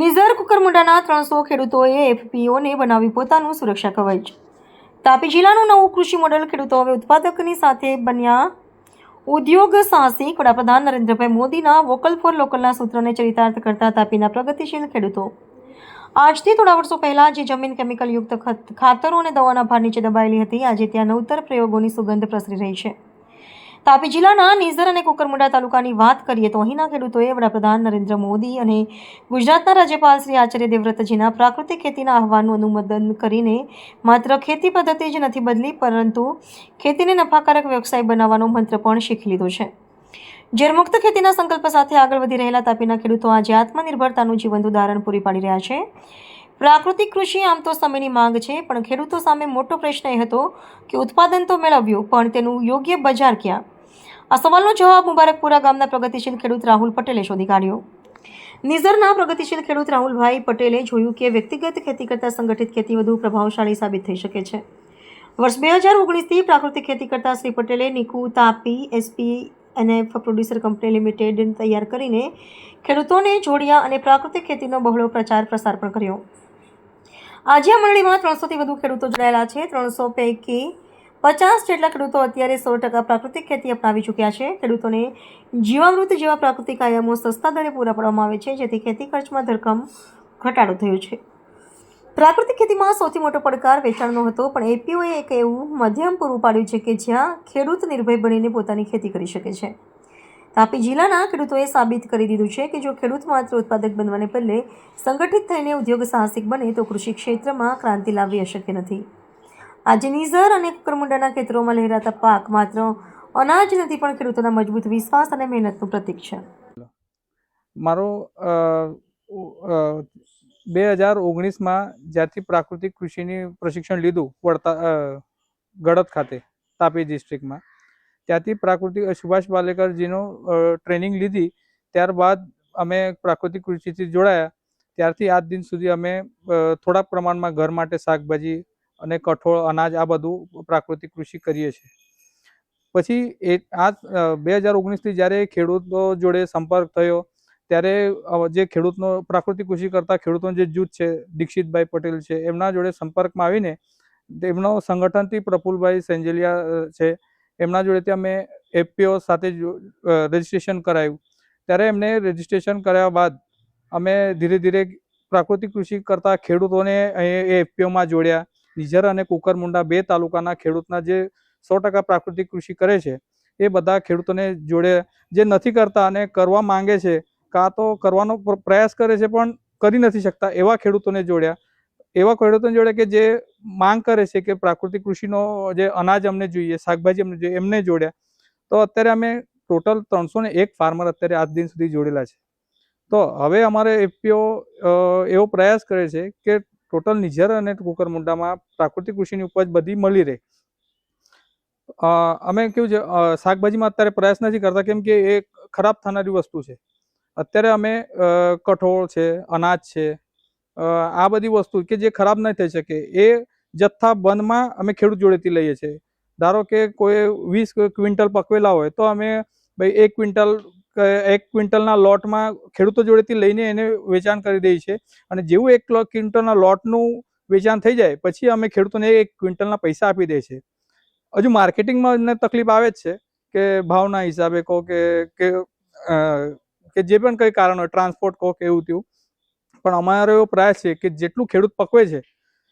નિઝર કુકરમુંડાના ત્રણસો ખેડૂતોએ એફપીઓને બનાવી પોતાનું સુરક્ષા કવચ. તાપી જિલ્લાનું નવું કૃષિ મોડલ ખેડૂતો હવે ઉત્પાદકની સાથે બન્યા. ઉદ્યોગ સાહસિક વડાપ્રધાન નરેન્દ્રભાઈ મોદીના વોકલ ફોર લોકલના સૂત્રને ચરિતાર્થ કરતા તાપીના પ્રગતિશીલ ખેડૂતો. આજથી થોડા વર્ષો પહેલાં જે જમીન કેમિકલયુક્ત ખત- ખાતરો અને દવાના ભાર નીચે દબાયેલી હતી, આજે ત્યાં નવતર પ્રયોગોની સુગંધ પ્રસરી રહી છે. તાપી જિલ્લાના નિઝર અને કુકરમુંડા તાલુકાની વાત કરીએ તો અહીંના ખેડૂતોએ વડાપ્રધાન નરેન્દ્ર મોદી અને ગુજરાતના રાજ્યપાલ શ્રી આચાર્ય દેવવ્રતજીના પ્રાકૃતિક ખેતીના આહવાનનું અનુમોદન કરીને માત્ર ખેતી પદ્ધતિ જ નથી બદલી, પરંતુ ખેતીને નફાકારક વ્યવસાય બનાવવાનો મંત્ર પણ શીખી લીધો છે. ઝેરમુક્ત ખેતીના સંકલ્પ સાથે આગળ વધી રહેલા તાપીના ખેડૂતો આજે આત્મનિર્ભરતાનું જીવંત ઉદાહરણ પૂરી પાડી રહ્યા છે. પ્રાકૃતિક કૃષિ આમ તો સમયની માંગ છે, પણ ખેડૂતો સામે મોટો પ્રશ્ન એ હતો કે ઉત્પાદન તો મેળવ્યું, પણ તેનું યોગ્ય બજાર ક્યાં? આ સવાલનો જવાબ મુબારકપુરા ગામના પ્રગતિશીલ ખેડૂત રાહુલ પટેલે શોધી કાઢ્યો. નિઝરના પ્રગતિશીલ ખેડૂત રાહુલભાઈ પટેલે જોયું કે વ્યક્તિગત ખેતી કરતાં સંગઠિત ખેતી વધુ પ્રભાવશાળી સાબિત થઈ શકે છે. વર્ષ બે હજાર ઓગણીસથી પ્રાકૃતિક ખેતી કરતા શ્રી પટેલે નિકુ, તાપી, એસપી અને પ્રોડ્યુસર કંપની લિમિટેડ તૈયાર કરીને ખેડૂતોને જોડ્યા અને પ્રાકૃતિક ખેતીનો બહોળો પ્રચાર પ્રસાર પણ કર્યો. આજે આ મંડળીમાં ત્રણસોથી વધુ ખેડૂતો જોડાયેલા છે. ત્રણસો પૈકી પચાસ જેટલા ખેડૂતો અત્યારે સો ટકા પ્રાકૃતિક ખેતી અપનાવી ચૂક્યા છે. ખેડૂતોને જીવામૃત જેવા પ્રાકૃતિક આયામો સસ્તા દરે પૂરા પાડવામાં આવે છે, જેથી ખેતી ખર્ચમાં ધરખમ ઘટાડો થયો છે. પ્રાકૃતિક ખેતીમાં સૌથી મોટો પડકાર વેચાણનો હતો, પણ એપીઓએ એક એવું માધ્યમ પૂરું પાડ્યું છે કે જ્યાં ખેડૂત નિર્ભય બનીને પોતાની ખેતી કરી શકે છે. તાપી જિલ્લાના ખેડૂતોએ સાબિત કરી દીધું છે કે જો ખેડૂત માત્ર ઉત્પાદક બનવાને બદલે સંગઠિત થઈને ઉદ્યોગ સાહસિક બને, તો કૃષિ ક્ષેત્રમાં ક્રાંતિ લાવવી અશક્ય નથી. આજે નિઝર અને કુકરમુંડાના ખેતરોમાં લહેરાતા પાક માત્ર અનાજ નથી, પણ ખેડૂતોના મજબૂત વિશ્વાસ અને મહેનતનું પ્રતીક છે. મારો બે હજાર ઓગણીસમાં જ્યારથી પ્રાકૃતિક કૃષિની પ્રશિક્ષણ લીધું, વડતા ગડત ખાતે, તાપી ડિસ્ટ્રિક્ટમાં, ત્યાંથી પ્રાકૃતિક સુભાષ પાલેકરજીનો ટ્રેનિંગ લીધી, ત્યારબાદ અમે પ્રાકૃતિક કૃષિથી જોડાયા, ત્યારથી આજ દિન સુધી અમે થોડાક થોડા પ્રમાણમાં ઘર માટે શાકભાજી અને કઠોળ અનાજ આ બધું પ્રાકૃતિક કૃષિ કરીએ છીએ. પછી એ આ બે હજાર ઓગણીસથી જ્યારે ખેડૂતો જોડે સંપર્ક થયો, ત્યારે જે ખેડૂતનો પ્રાકૃતિક કૃષિ કરતા ખેડૂતોનું જે જૂથ છે, દીક્ષિતભાઈ પટેલ છે, એમના જોડે સંપર્કમાં આવીને એમનો સંગઠનથી પ્રફુલભાઈ સેન્જલિયા છે, એમના જોડેથી અમે એફપીઓ સાથે રજીસ્ટ્રેશન કરાયું. ત્યારે એમને રજીસ્ટ્રેશન કર્યા બાદ અમે ધીરે ધીરે પ્રાકૃતિક કૃષિ કરતા ખેડૂતોને અહીં એફપીઓમાં જોડ્યા. નિઝર અને કુકરમુંડા બે તાલુકાના ખેડૂતના જે સો ટકા પ્રાકૃતિક કૃષિ કરે છે, એ બધા ખેડૂતોને જોડે જે નથી કરતા અને કરવા માંગે છે, કાં તો કરવાનો પ્રયાસ કરે છે પણ કરી નથી શકતા એવા ખેડૂતોને જોડ્યા. એવા ખેડૂતોને જોડે કે જે માંગ કરે છે કે પ્રાકૃતિક કૃષિનો જે અનાજ અમને જોઈએ, શાકભાજી અમને જોઈએ, એમને જોડ્યા. તો અત્યારે અમે ટોટલ ત્રણસો એક ફાર્મર અત્યારે આજ દિન સુધી જોડેલા છે. તો હવે અમારે એફપીઓ એવો પ્રયાસ કરે છે કે ટોટલ નિઝર અને કુકરમુંડામાં પ્રાકૃતિક કૃષિની ઉપજ બધી મળી રહે. અમે કેવું છે શાકભાજીમાં અત્યારે પ્રયાસ નથી કરતા, કેમ કે એ ખરાબ થનારી વસ્તુ છે. અત્યારે અમે કઠોળ છે, અનાજ છે આ બધી વસ્તુ કે જે ખરાબ નહીં થઈ શકે, એ જથ્થા બંધમાં અમે ખેડૂત જોડેથી લઈએ છીએ. ધારો કે કોઈ વીસ ક્વિન્ટલ પકવેલા હોય, તો અમે ભાઈ એક ક્વિન્ટલ એક ક્વિન્ટલના લોટમાં ખેડૂતો જોડેથી લઈને એને વેચાણ કરી દઈએ છીએ અને જેવું એક ક્વિન્ટલના લોટનું વેચાણ થઈ જાય, પછી અમે ખેડૂતોને એક ક્વિન્ટલના પૈસા આપી દઈએ છીએ હજુ માર્કેટિંગમાં એમને તકલીફ આવે જ છે કે ભાવના હિસાબે કહો કે કે જે પણ કંઈ કારણ હોય, ટ્રાન્સપોર્ટ કહો કે એવું તેવું પણ અમારો એવો પ્રયાસ છે કે જેટલું ખેડૂત પકવે છે,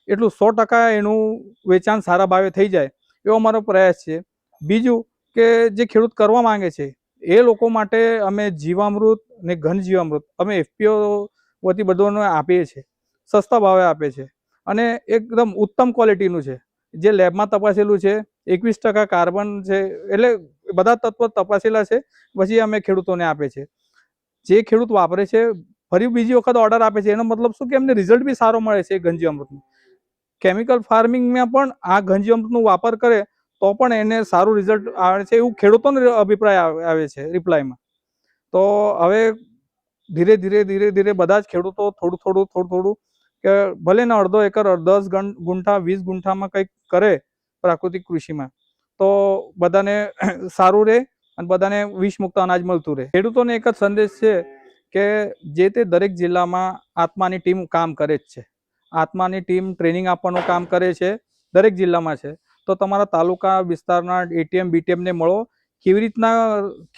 એટલું સો ટકા એનું વેચાણ સારા ભાવે થઈ જાય એવો અમારો પ્રયાસ છે. બીજું કે જે ખેડૂત કરવા માંગે છે એ લોકો માટે અમે જીવામૃત ને ઘન જીવામૃત અમે એફપીઓ વતી બધોને આપીએ છીએ. સસ્તા ભાવે આપે છે અને એકદમ ઉત્તમ ક્વોલિટીનું છે. જે લેબમાં તપાસેલું છે, એકવીસ ટકા કાર્બન છે, એટલે બધા તત્વો તપાસેલા છે, પછી અમે ખેડૂતોને આપે છે જે ખેડૂત વાપરે છે, ફરી બીજી વખત ઓર્ડર આપે છે, એનો મતલબ શું કે એમને રિઝલ્ટ બી સારો મળે છે ગંજી અમૃતનું કેમિકલ ફાર્મિંગમાં પણ આ ગંજી અમૃતનું વાપર કરે તો પણ એને સારું રિઝલ્ટ આવે છે એવું ખેડૂતોનો અભિપ્રાય આવે છે રિપ્લાયમાં તો હવે ધીરે ધીરે ધીરે ધીરે બધા જ ખેડૂતો થોડું થોડું થોડું થોડું કે ભલે ને અડધો એકર દસ ગુંઠા, વીસ ગુંઠામાં કંઈક કરે પ્રાકૃતિક કૃષિમાં, તો બધાને સારું રહે અને બધાને વિષમુક્ત અનાજ મળતું રહે ખેડૂતોને એક જ સંદેશ છે કે જે તે દરેક જિલ્લામાં આત્માની ટીમ કામ કરે જ છે. આત્માની ટીમ ટ્રેનિંગ આપવાનું કામ કરે છે દરેક જિલ્લામાં છે. તો તમારા તાલુકા વિસ્તારના એટીએમ બીટીએમને મળો. કેવી રીતના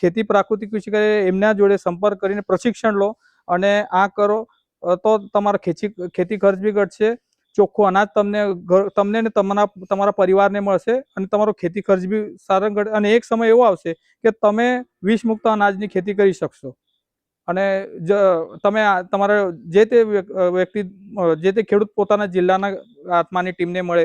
ખેતી પ્રાકૃતિક કૃષિ કરે એમના જોડે સંપર્ક કરીને પ્રશિક્ષણ લો અને આ કરો તો તમારા ખેતી ખેતી ખર્ચ બી ઘટશે. ચોખ્ખું અનાજ તમને તમને ને તમારા તમારા પરિવારને મળશે અને તમારો ખેતી ખર્ચ બી સારો ઘટે, અને એક સમય એવો આવશે કે તમે વિષ મુક્ત અનાજની ખેતી કરી શકશો. અને તમે તમારા જે તે વ્યક્તિ જે તે ખેડૂત પોતાના જિલ્લાના આત્માની ટીમને મળે